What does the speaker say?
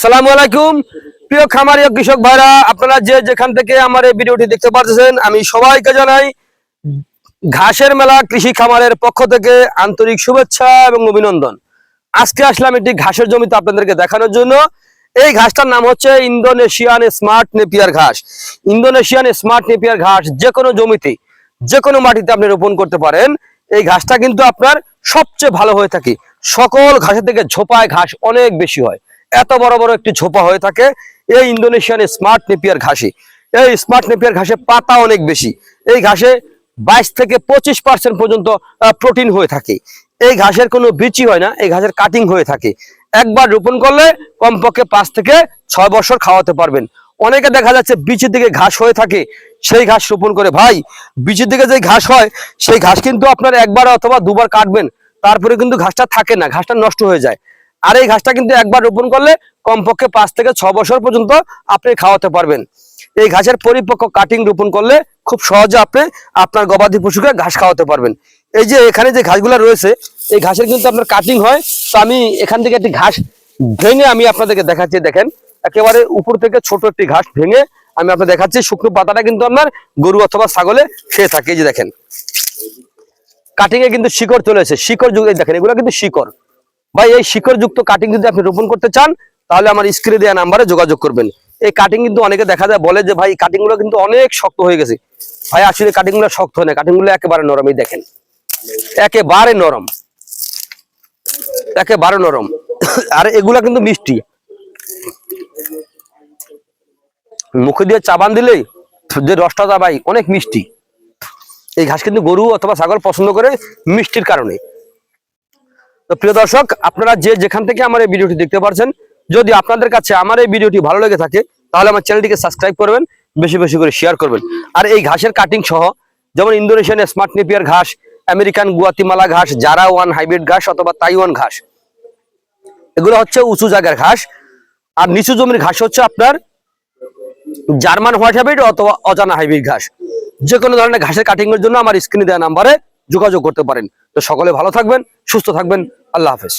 আসসালামু আলাইকুম। প্রিয় খামারি কৃষক ভাইরা, আপনারা যে যেখান থেকে আমার এই ভিডিওটি দেখতে পাচ্ছেন আমি সবাইকে জানাই ঘাসের মেলা কৃষি খামারের পক্ষ থেকে আন্তরিক শুভেচ্ছা এবং অভিনন্দন। আজকে আসলাম একটি ঘাসের জমিতে আপনাদেরকে দেখানোর জন্য। এই ঘাসটার নাম হচ্ছে ইন্দোনেশিয়ান স্মার্ট নেপিয়ার ঘাস। ইন্দোনেশিয়ান স্মার্ট নেপিয়ার ঘাস যে কোনো জমিতে, যে কোনো মাটিতে আপনি রোপণ করতে পারেন। এই ঘাসটা কিন্তু আপনার সবচেয়ে ভালো হয়ে থাকে। সকল ঘাসের থেকে ঝোপায় ঘাস অনেক বেশি হয়। এত বড় বড় একটি ঝোপা হয়ে থাকে। এই ইন্দোনেশিয়ান স্মার্ট নেপিয়ার ঘাসে। এই স্মার্ট নেপিয়ার ঘাসে পাতা অনেক বেশি। এই ঘাসে বাইশ থেকে পঁচিশ পার্সেন্ট পর্যন্ত প্রোটিন হয়ে থাকে। এই ঘাসের কোনো বিচি হয় না, এই ঘাসের কাটিং হয়ে থাকে। একবার রোপণ করলে কমপক্ষে পাঁচ থেকে ছয় বছর খাওয়াতে পারবেন। অনেকে দেখা যাচ্ছে বিচির দিকে ঘাস হয়ে থাকে, সেই ঘাস রোপণ করে। ভাই, বিচির দিকে যে ঘাস হয়, সেই ঘাস কিন্তু আপনার একবার অথবা দুবার কাটবেন। তারপরে কিন্তু ঘাসটা থাকে না, ঘাসটা নষ্ট হয়ে যায়। আর এই ঘাসটা কিন্তু একবার রোপণ করলে কমপক্ষে পাঁচ থেকে ছ বছর পর্যন্ত আপনি খাওয়াতে পারবেন। এই ঘাসের পরিপক্ক কাটিং রোপণ করলে খুব সহজে আপনি আপনার গবাদি পশুকে ঘাস খাওয়াতে পারবেন। এই যে এখানে যে ঘাসগুলো রয়েছে, এই ঘাসের কিন্তু আপনার কাটিং হয়। তো আমি এখান থেকে একটি ঘাস ভেঙে আমি আপনাদেরকে দেখাচ্ছি, দেখেন। একেবারে উপর থেকে ছোট একটি ঘাস ভেঙে আমি আপনাদের দেখাচ্ছি, শুকনো পাতাটা কিন্তু আপনার গরু অথবা ছাগলে খেয়ে থাকে, এই যে দেখেন। কাটিং এ কিন্তু শিকড় চলে এসেছে। শিকড় যুগ দেখেন, এগুলো কিন্তু শিকড়। ভাই, এই শিকড় যুক্ত কাটিং যদি আপনি রোপণ করতে চান, তাহলে আমার স্ক্রিনে দেওয়া নাম্বারে যোগাযোগ করবেন। এই কাটিং কিন্তু অনেকে দেখা যায় বলে যে, ভাই কাটিংগুলো কিন্তু অনেক শক্ত হয়ে গেছে। ভাই, আসলে কাটিংগুলো শক্ত হয় না। কাটিংগুলো একেবারে নরম, এই দেখেন। একেবারে নরম। একেবারে নরম। আর এগুলা কিন্তু মিষ্টি। মুখে দিয়ে চাবান দিলেই যে রসটা ভাই, অনেক মিষ্টি। এই ঘাস কিন্তু গরু অথবা ছাগল পছন্দ করে মিষ্টির কারণে। তো প্রিয় দর্শক, আপনারা যে যেখান থেকে আমার এই ভিডিওটি দেখতে পারছেন, যদি আপনাদের কাছে আমার এই ভিডিওটি ভালো লেগে থাকে, তাহলে আমার চ্যানেলটিকে সাবস্ক্রাইব করবেন, বেশি বেশি করে শেয়ার করবেন। আর এই ঘাসের কাটিং সহ, যেমন ইন্দোনেশিয়ান স্মার্ট নেপিয়ার ঘাস, আমেরিকান গুয়াতিমালা ঘাস, জারা ওয়ান হাইব্রিড ঘাস অথবা তাইওয়ান ঘাস, এগুলো হচ্ছে উঁচু জায়গার ঘাস। আর নিচু জমির ঘাস হচ্ছে আপনার জার্মান হোয়াইট হাইব্রিড অথবা অজানা হাইব্রিড ঘাস। যে কোনো ধরনের ঘাসের কাটিং এর জন্য আমার স্ক্রিনে দেওয়া নাম্বারে যোগাযোগ করতে পারেন। তো সকলে ভালো থাকবেন সুস্থ থাকবেন। আল্লাহ হাফেজ।